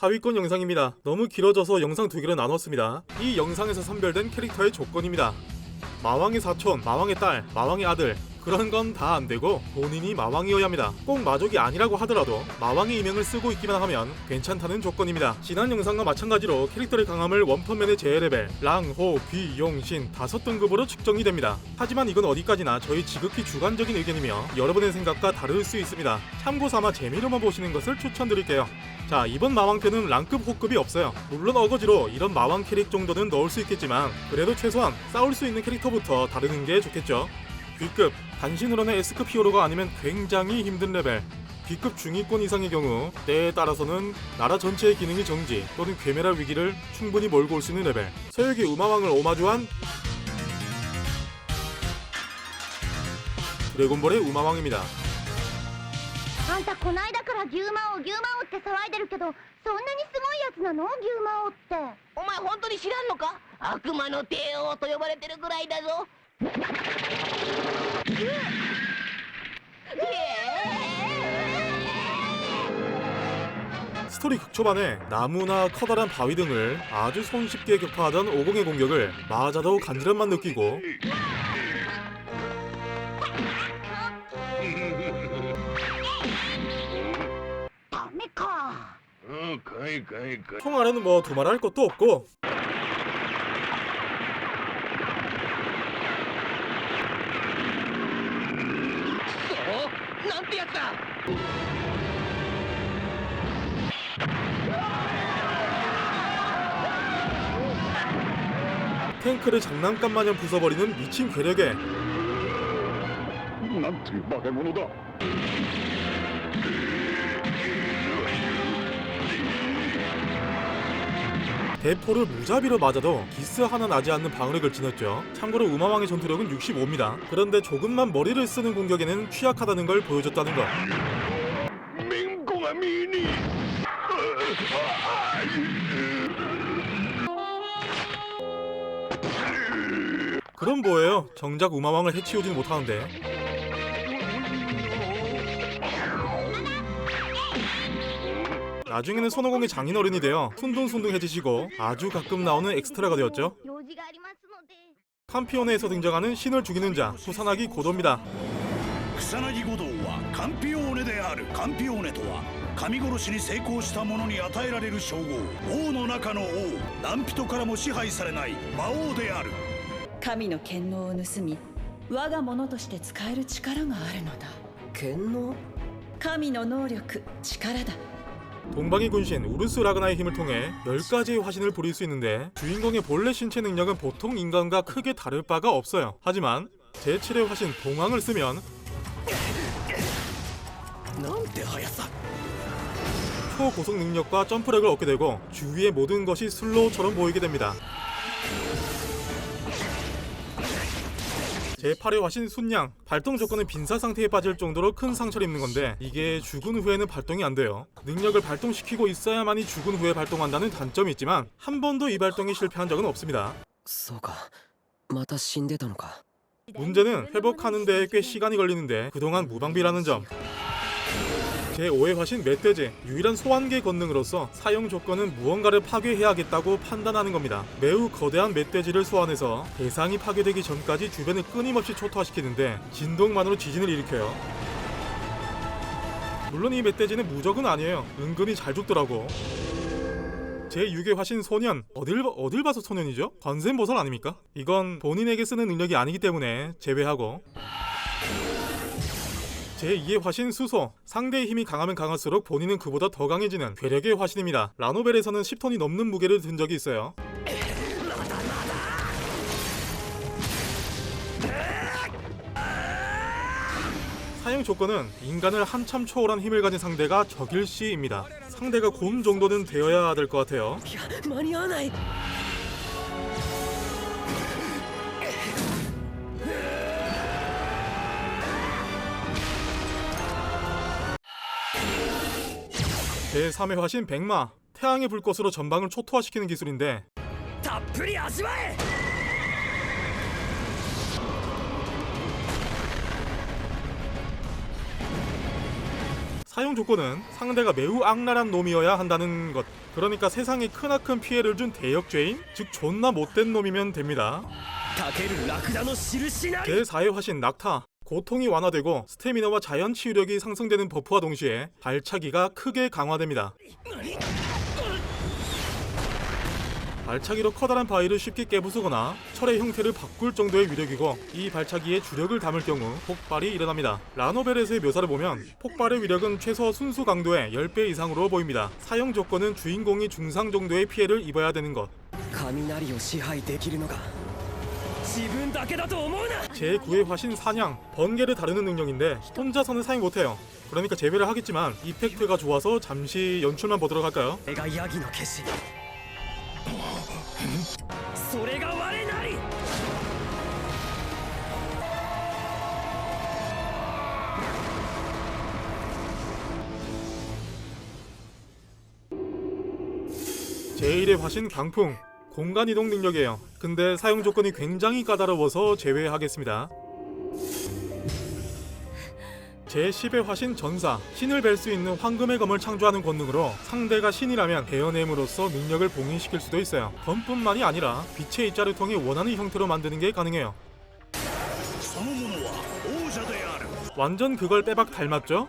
하위권 영상입니다. 너무 길어져서 영상 두 개로 나눴습니다. 이 영상에서 선별된 캐릭터의 조건입니다. 마왕의 사촌, 마왕의 딸, 마왕의 아들 그런 건 다 안 되고 본인이 마왕이어야 합니다. 꼭 마족이 아니라고 하더라도 마왕의 이명을 쓰고 있기만 하면 괜찮다는 조건입니다. 지난 영상과 마찬가지로 캐릭터의 강함을 원펀맨의 제레벨, 랑, 호, 귀, 용, 신 다섯 등급으로 측정이 됩니다. 하지만 이건 어디까지나 저희 지극히 주관적인 의견이며 여러분의 생각과 다를 수 있습니다. 참고 삼아 재미로만 보시는 것을 추천드릴게요. 자 이번 마왕편은 랑급 호급이 없어요. 물론 어거지로 이런 마왕 캐릭 정도는 넣을 수 있겠지만 그래도 최소한 싸울 수 있는 캐릭터부터 다루는 게 좋겠죠. B급 단신으로는 S급 히어로가 아니면 굉장히 힘든 레벨. B급 중위권 이상의 경우 때에 따라서는 나라 전체의 기능이 정지 또는 괴멸할 위기를 충분히 몰고 올 수 있는 레벨. 서유기 우마왕을 오마주한 드래곤볼의 우마왕입니다 あんたこないだから牛魔王牛魔王って騒いでるけどそんなにすごいやつなの牛魔王ってお前本当に知らんのか悪魔の帝王と呼ばれてるぐらいだぞ스토리 극초반에 나무나 커다란 바위 등을 아주 손쉽게 격파하던 오공의 공격을 맞아도 간지럼만 느끼고 그러니까, 그러니까. 총 아이고 총알에는 뭐 두말할 것도 없고. 어? 탱크를 장난감 마냥 부숴버리는 미친 괴력에. 난테 마개모노다. 대포를 무자비로 맞아도 기스 하나 나지 않는 방어력을 지녔죠. 참고로 우마왕의 전투력은 65입니다. 그런데 조금만 머리를 쓰는 공격에는 취약하다는 걸 보여줬다는 것. 그럼 뭐예요? 정작 우마왕을 해치우진 못하는데. 나중에는 손오공의 장인어른이 되어 순둥순둥해지시고 아주 가끔 나오는 엑스트라가 되었죠. 用事がありますので 캄피오네에서 등장하는 신을 죽이는 자 수산하기 고도입니다. 草薙五道はカンピオーネであるカンピオーネとは神殺しに成功した者に与えられる称号王の中の王何人からも支配されない魔王である神の権能を盗み我が物として使える力があるのだ剣能神の能力力だ 동방의 군신 우르스 라그나의 힘을 통해 10가지의 화신을 부릴 수 있는데 주인공의 본래 신체 능력은 보통 인간과 크게 다를 바가 없어요. 하지만 제7의 화신 동황을 쓰면 초고속 능력과 점프력을 얻게 되고 주위의 모든 것이 슬로우처럼 보이게 됩니다. 제8의 화신 순양 발동 조건은 빈사 상태에 빠질 정도로 큰 상처를 입는 건데 이게 죽은 후에는 발동이 안 돼요. 능력을 발동시키고 있어야만이 죽은 후에 발동한다는 단점이 있지만 한 번도 이 발동이 실패한 적은 없습니다. そうかまた死んでたのか 문제는 회복하는 데에 꽤 시간이 걸리는데 그동안 무방비라는 점. 제5의 화신 멧돼지 유일한 소환계 권능으로서 사용 조건은 무언가를 파괴해야겠다고 판단하는 겁니다. 매우 거대한 멧돼지를 소환해서 대상이 파괴되기 전까지 주변을 끊임없이 초토화시키는데 진동만으로 지진을 일으켜요. 물론 이 멧돼지는 무적은 아니에요. 은근히 잘 죽더라고. 제6의 화신 소년 어딜 어딜 봐서 소년이죠? 관세음보살 아닙니까? 이건 본인에게 쓰는 능력이 아니기 때문에 제외하고 제2의 화신 수소 상대의 힘이 강하면 강할수록 본인은 그보다 더 강해지는 괴력의 화신입니다. 라노벨에서는 10톤이 넘는 무게를 든 적이 있어요. 사용 조건은 인간을 한참 초월한 힘을 가진 상대가 적일 시입니다. 상대가 곰 정도는 되어야 될 것 같아요. 제3의 화신 백마 태양의 불꽃으로 전방을 초토화시키는 기술인데. 다프리 아즈마에! 사용 조건은 상대가 매우 악랄한 놈이어야 한다는 것. 그러니까 세상에 크나큰 피해를 준 대역죄인 즉 존나 못된 놈이면 됩니다. 제4의 화신 낙타. 고통이 완화되고 스태미나와 자연 치유력이 상승되는 버프와 동시에 발차기가 크게 강화됩니다. 발차기로 커다란 바위를 쉽게 깨부수거나 철의 형태를 바꿀 정도의 위력이고 이 발차기에 주력을 담을 경우 폭발이 일어납니다. 라노벨에서의 묘사를 보면 폭발의 위력은 최소 순수 강도의 10배 이상으로 보입니다. 사용 조건은 주인공이 중상 정도의 피해를 입어야 되는 것. 제9의 화신 사냥 번개를 다루는 능력인데 혼자서는 사용 못해요 그러니까 제외를 하겠지만 이펙트가 좋아서 잠시 연출만 보도록 할까요? 내가 야기의 개시. 소레가 와레 나리. 제1의 화신 강풍 공간이동 능력이에요. 근데 사용 조건이 굉장히 까다로워서 제외하겠습니다. 제10의 화신 전사, 신을 뵐 수 있는 황금의 검을 창조하는 권능으로 상대가 신이라면 대연임으로써 능력을 봉인시킬 수도 있어요. 검뿐만이 아니라 빛의 입자를 통해 원하는 형태로 만드는 게 가능해요. 완전 그걸 빼박 닮았죠?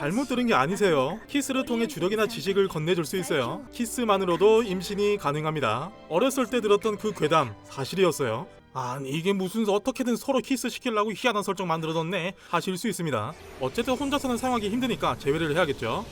잘못 들은 게 아니세요. 키스를 통해 주력이나 지식을 건네줄 수 있어요. 키스만으로도 임신이 가능합니다. 어렸을 때 들었던 그 괴담 사실이었어요. 아니 이게 무슨 어떻게든 서로 키스 시키려고 희한한 설정 만들어뒀네 하실 수 있습니다. 어쨌든 혼자서는 사용하기 힘드니까 제외를 해야겠죠.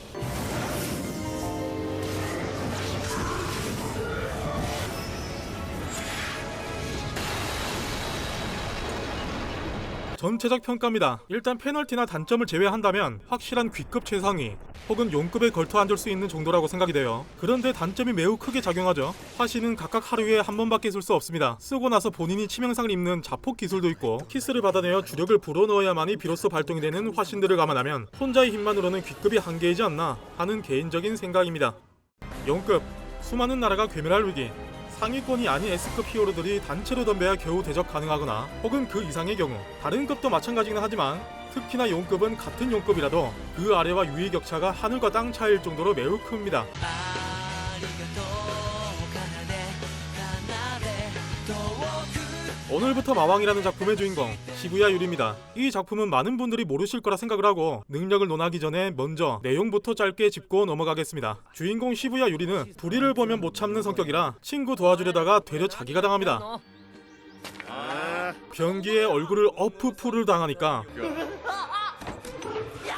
전체적 평가입니다. 일단 페널티나 단점을 제외한다면 확실한 귀급 최상위 혹은 용급에 걸터 앉을 수 있는 정도라고 생각이 돼요. 그런데 단점이 매우 크게 작용하죠. 화신은 각각 하루에 한 번밖에 쓸 수 없습니다. 쓰고 나서 본인이 치명상을 입는 자폭 기술도 있고 키스를 받아내어 주력을 불어넣어야만이 비로소 발동이 되는 화신들을 감안하면 혼자의 힘만으로는 귀급이 한계이지 않나 하는 개인적인 생각입니다. 용급 수많은 나라가 괴멸할 위기 상위권이 아닌 S급 히어로들이 단체로 덤벼야 겨우 대적 가능하거나 혹은 그 이상의 경우 다른 급도 마찬가지긴 하지만 특히나 용급은 같은 용급이라도 그 아래와 위의 격차가 하늘과 땅 차이일 정도로 매우 큽니다. 오늘부터 마왕이라는 작품의 주인공 시부야 유리입니다. 이 작품은 많은 분들이 모르실 거라 생각을 하고 능력을 논하기 전에 먼저 내용부터 짧게 짚고 넘어가겠습니다. 주인공 시부야 유리는 불의를 보면 못 참는 성격이라 친구 도와주려다가 되려 자기가 당합니다. 변기에 얼굴을 어프풀을 당하니까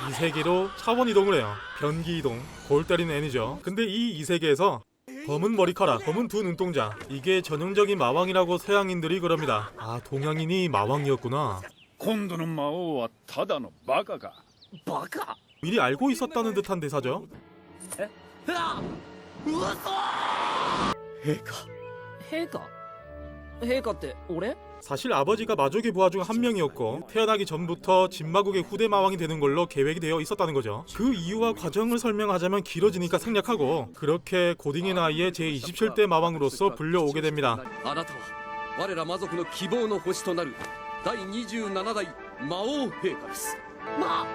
이 세계로 차원 이동을 해요. 변기 이동, 골 때리는 애니죠. 근데 이 이 세계에서 검은 머리카락, 검은 두 눈동자 이게 전형적인 마왕이라고 서양인들이 그럽니다. 아 동양인이 마왕이었구나. 今度の魔王はただのバカかバカ 미리 알고 있었다는 듯한 대사죠. 陛下陛下 陛下って俺 사실 아버지가 마족의 부하 중 한 명이었고 태어나기 전부터 진마국의 후대 마왕이 되는 걸로 계획이 되어 있었다는 거죠. 그 이유와 과정을 설명하자면 길어지니까 생략하고 그렇게 고딩의 나이에 제 27대 마왕으로서 불려오게 됩니다. あなたは我ら魔族の希望の星となる第27代魔王陛下ですま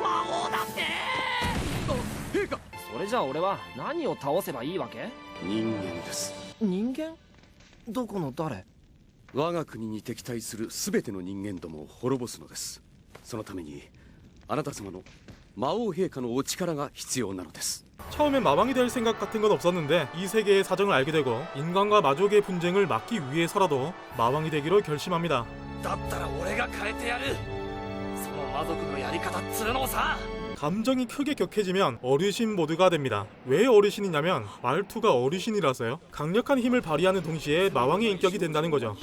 魔王だって陛下それじゃあ俺は何を倒せばいいわけ人間です人間 どこの誰我が国に敵対する全ての人間どもを滅ぼすのですそのためにあなた様の魔王陛下のお力が必要なのです 처음엔 마왕이 될 생각 같은 건 없었는데 이 세계의 사정을 알게 되고 인간과 마족의 분쟁을 막기 위해서라도 마왕이 되기로 결심합니다. だったら俺が変えてやるその魔族のやり方っつうのをさ 감정이 크게 격해지면 어르신 모드가 됩니다. 왜 어르신이냐면 말투가 어르신이라서요. 강력한 힘을 발휘하는 동시에 마왕의 인격이 된다는 거죠.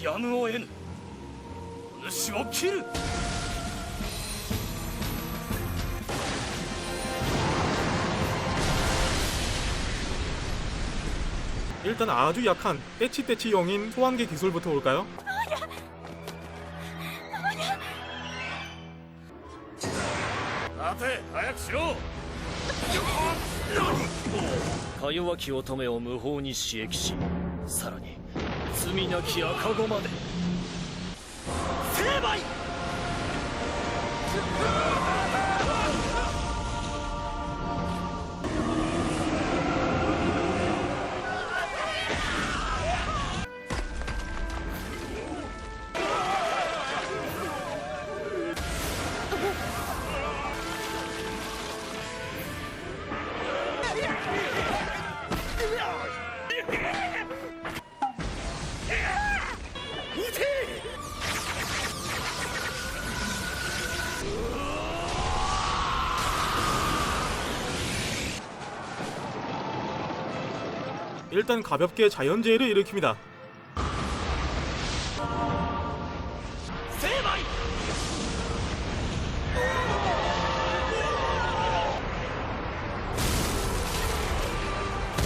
일단 아주 약한 떼치떼치용인 소환계 기술부터 볼까요? 早くしろか弱き乙女を無法に刺激しさらに罪なき赤子まで。成敗！ 일단 가볍게 자연재해를 일으킵니다.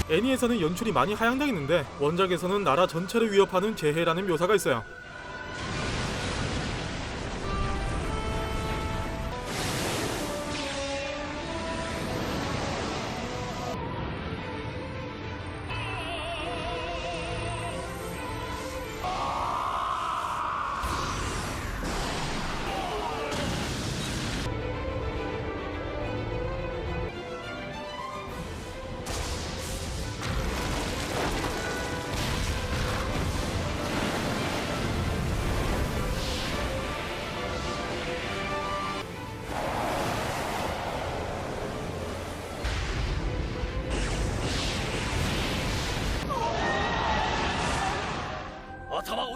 애니에서는 연출이 많이 하향당했는데 원작에서는 나라 전체를 위협하는 재해라는 묘사가 있어요.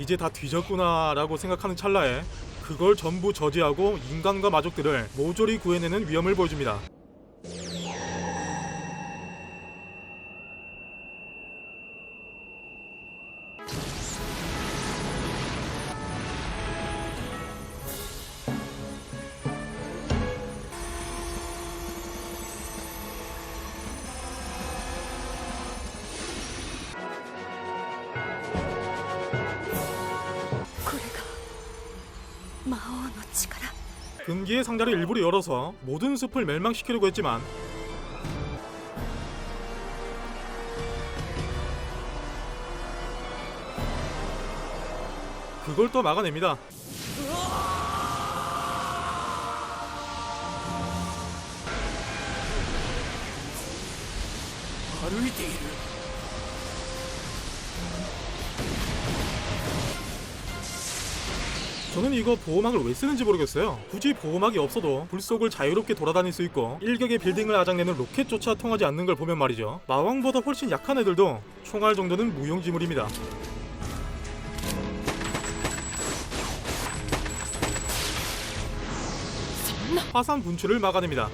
이제 다 뒤졌구나라고 생각하는 찰나에 그걸 전부 저지하고 인간과 마족들을 모조리 구해내는 위험을 보여줍니다. 금기의 상자를 일부러 열어서 모든 숲을 멸망시키려고 했지만 그걸 또 막아냅니다. 저는 이거 보호막을 왜 쓰는지 모르겠어요. 굳이 보호막이 없어도 불 속을 자유롭게 돌아다닐 수 있고 일격의 빌딩을 아작내는 로켓조차 통하지 않는 걸 보면 말이죠. 마왕보다 훨씬 약한 애들도 총알 정도는 무용지물입니다. 화산 분출을 막아냅니다.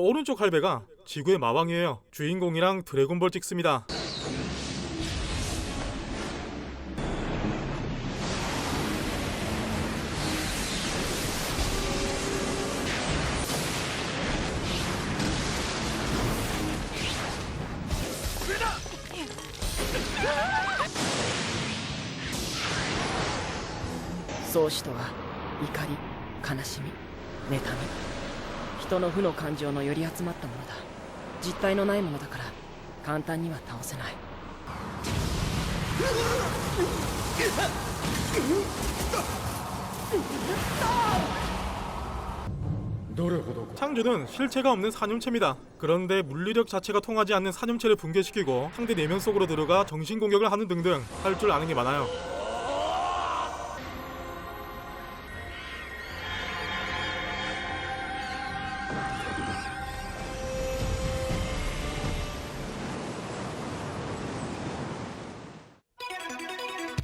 그 오른쪽 할배가 지구의 마왕이에요. 주인공이랑 드래곤볼 찍습니다.「 の負の感情のより集まったものだ実体のないものだから簡単には倒せない 창조는 실체가 없는 산염체입니다. 그런데 물리력 자체가 통하지 않는 산염체를 붕괴시키고 상대 내면 속으로 들어가 정신 공격을 하는 등등 할 줄 아는 게 많아요.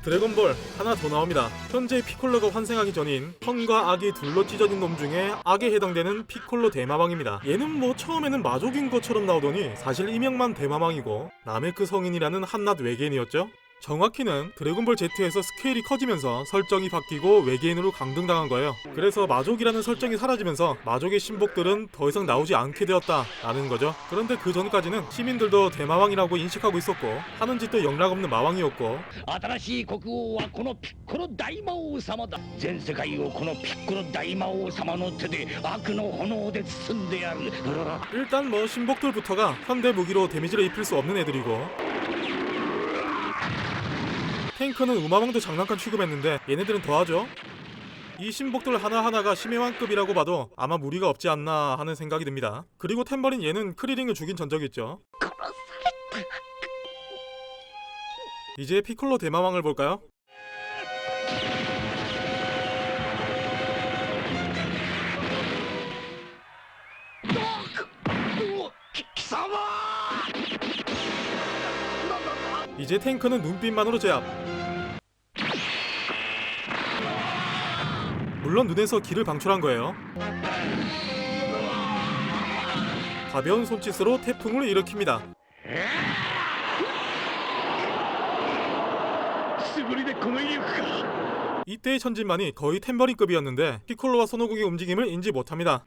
드래곤볼 하나 더 나옵니다. 현재 피콜로가 환생하기 전인 선과 악이 둘러 찢어진 놈 중에 악에 해당되는 피콜로 대마왕입니다. 얘는 뭐 처음에는 마족인 것처럼 나오더니 사실 이명만 대마왕이고 나메크 성인이라는 한낱 외계인이었죠. 정확히는 드래곤볼 Z에서 스케일이 커지면서 설정이 바뀌고 외계인으로 강등당한 거예요. 그래서 마족이라는 설정이 사라지면서 마족의 신복들은 더 이상 나오지 않게 되었다라는 거죠. 그런데 그 전까지는 시민들도 대마왕이라고 인식하고 있었고 하는 짓도 영락없는 마왕이었고 新しい国王はこのピッコロ大魔王様だ全世界をこのピッコロ大魔王様の手で悪の炎で包んでやる 일단 뭐 신복들부터가 현대 무기로 데미지를 입힐 수 없는 애들이고 탱크는 우마왕도 장난감 취급했는데 얘네들은 더하죠. 이 신복들 하나하나가 심해왕급이라고 봐도 아마 무리가 없지 않나 하는 생각이 듭니다. 그리고 템버린 얘는 크리링을 죽인 전적이 있죠. 이제 피콜로 대마왕을 볼까요? 이제 탱크는 눈빛만으로 제압. 물론 눈에서 길을 방출한 거예요. 가벼운 손짓으로 태풍을 일으킵니다. 이때의 천진만이 거의 템버린급이었는데 피콜로와 선호국의 움직임을 인지 못합니다.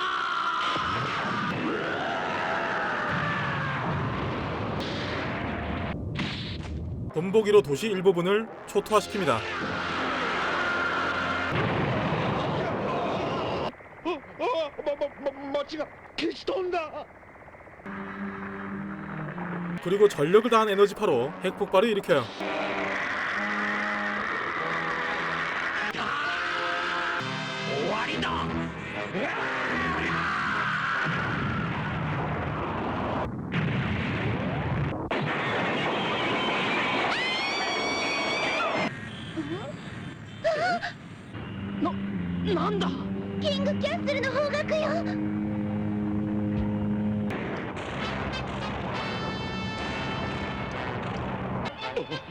본보기로 도시 일부분을 초토화시킵니다. 어, 어, 뭐, 뭐, 뭐, 멋지가 계시 돈다. 그리고 전력을 다한 에너지파로 핵폭발을 일으켜요. 오리다 なんだ？キングキャッスルの方角よ「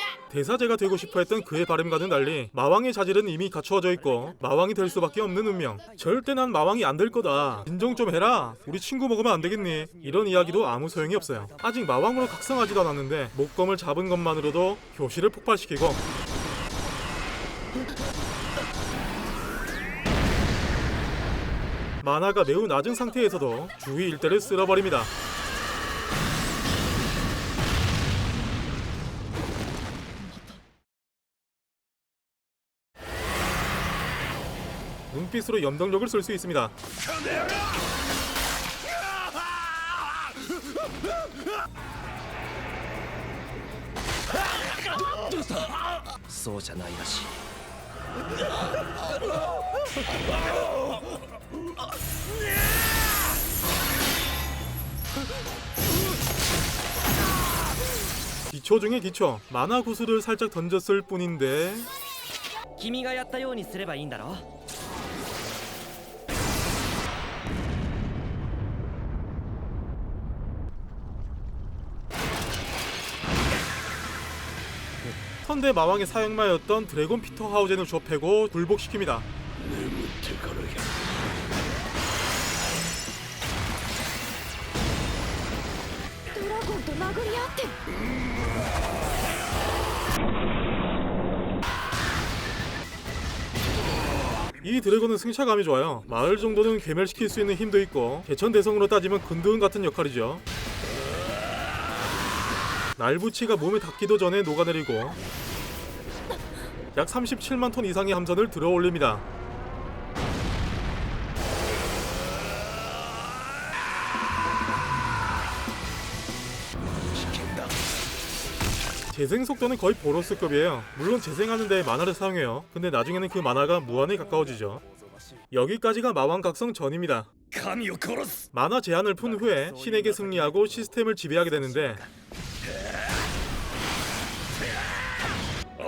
대사제가 되고 싶어 했던 그의 바램과는 달리 마왕의 자질은 이미 갖추어져 있고 마왕이 될 수밖에 없는 운명. 절대 난 마왕이 안 될 거다. 인정 좀 해라. 우리 친구 먹으면 안 되겠니? 이런 이야기도 아무 소용이 없어요. 아직 마왕으로 각성하지도 않았는데 목검을 잡은 것만으로도 교실을 폭발시키고 만화가 매우 낮은 상태에서도 주위 일대를 쓸어버립니다. 눈빛으로 염동력을 쏠 수 있습니다. そうじゃないらしい 기초 중에 기초 만화 구슬을 살짝 던졌을 뿐인데 君がやったようにすればいいんだろ 선대 마왕의 사형마였던 드래곤 피터 하우젠을 좁혀고 굴복시킵니다. 이 드래곤은 승차감이 좋아요. 마을 정도는 괴멸시킬 수 있는 힘도 있고 개천 대성으로 따지면 근두은 같은 역할이죠. 날부치가 몸에 닿기도 전에 녹아내리고 약 37만 톤 이상의 함선을 들어올립니다. 재생 속도는 거의 보로스급이에요. 물론 재생하는데 만화를 사용해요. 근데 나중에는 그 만화가 무한에 가까워지죠. 여기까지가 마왕각성 전입니다. 만화 제한을 푼 후에 신에게 승리하고 시스템을 지배하게 되는데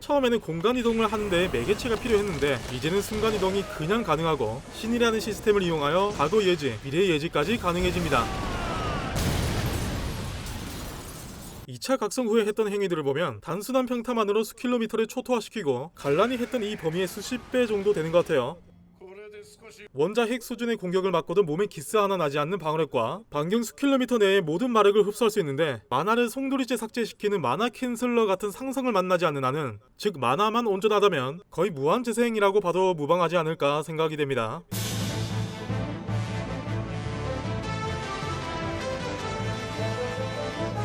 처음에는 공간 이동을 하는데 매개체가 필요했는데 이제는 순간 이동이 그냥 가능하고 신이라는 시스템을 이용하여 과거 예지, 미래 예지까지 가능해집니다. 2차 각성 후에 했던 행위들을 보면 단순한 평타만으로 수킬로미터를 초토화시키고 갈란이 했던 이 범위의 수십 배 정도 되는 것 같아요. 원자 핵 수준의 공격을 맞고도 몸에 기스 하나 나지 않는 방어력과 반경 수킬로미터 내의 모든 마력을 흡수할 수 있는데 만화를 송두리째 삭제시키는 만화 캔슬러 같은 상성을 만나지 않는 한은 즉 만화만 온전하다면 거의 무한 재생이라고 봐도 무방하지 않을까 생각이 됩니다.